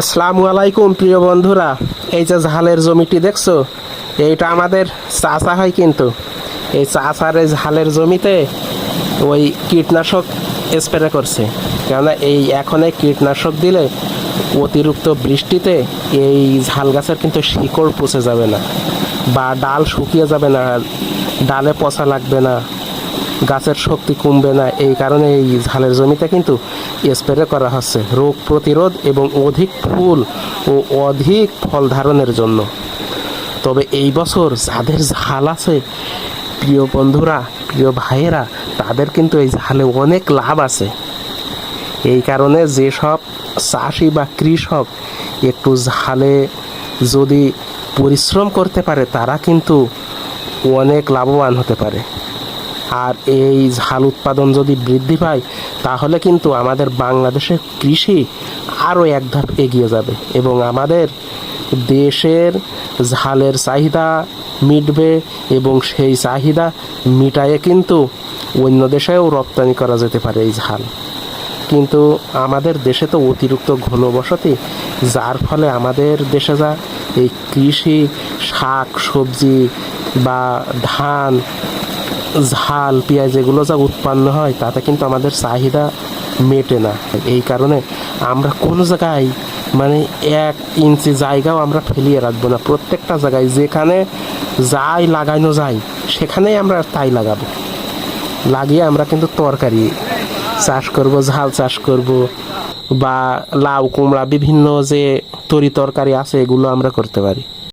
আসসালামু আলাইকুম, প্রিয় বন্ধুরা। এই যে ঝালের জমিটি দেখছ, এইটা আমাদের চাষা হয় কিন্তু। এই চাষার এই ঝালের জমিতে ওই কীটনাশক স্প্রে করছে। কেননা এই এখন এই কীটনাশক দিলে অতিরিক্ত বৃষ্টিতে এই ঝাল গাছের কিন্তু শিকড় পচে যাবে না বা ডাল শুকিয়ে যাবে না, ডালে পচা লাগবে না। গাছের শক্তি কমবে না, এই কারণে এই ঝালের জমিতে কিন্তু স্প্রে করা হচ্ছে রোগ প্রতিরোধ এবং অধিক ফুল ও অধিক ফল ধারণের জন্য। তবে এই বছর যাদের ঝাল আছে, প্রিয় বন্ধুরা, প্রিয় ভাইয়েরা, তাদের কিন্তু এই ঝালে অনেক লাভ আছে। এই কারণে যেসব চাষি বা কৃষক একটু ঝালে যদি পরিশ্রম করতে পারে, তারা কিন্তু অনেক লাভবান হতে পারে। আর এই ঝাল উৎপাদন যদি বৃদ্ধি পায়, তাহলে কিন্তু আমাদের বাংলাদেশের কৃষি আরও এক ধাপ এগিয়ে যাবে এবং আমাদের দেশের ঝালের চাহিদা মিটবে এবং সেই চাহিদা মিটায়ে কিন্তু অন্য দেশেও রপ্তানি করা যেতে পারে এই ঝাল। কিন্তু আমাদের দেশে তো অতিরিক্ত ঘনবসতি, যার ফলে আমাদের দেশে যা এই কৃষি, শাক, সবজি বা ধান ঝাল, পেঁয়াজ এগুলো যা উৎপন্ন হয়, তাতে কিন্তু আমাদের চাহিদা মেটে না। এই কারণে আমরা কোনো জায়গায় মানে এক ইঞ্চি জায়গাও আমরা ফেলিয়ে রাখব না। প্রত্যেকটা জায়গায় যেখানে যাই লাগানো যায়, সেখানেই আমরা তাই লাগাবো। লাগিয়ে আমরা কিন্তু তরকারি চাষ করব, ঝাল চাষ করব, বা লাউ, কুমড়া, বিভিন্ন যে তরি তরকারি আছে, এগুলো আমরা করতে পারি।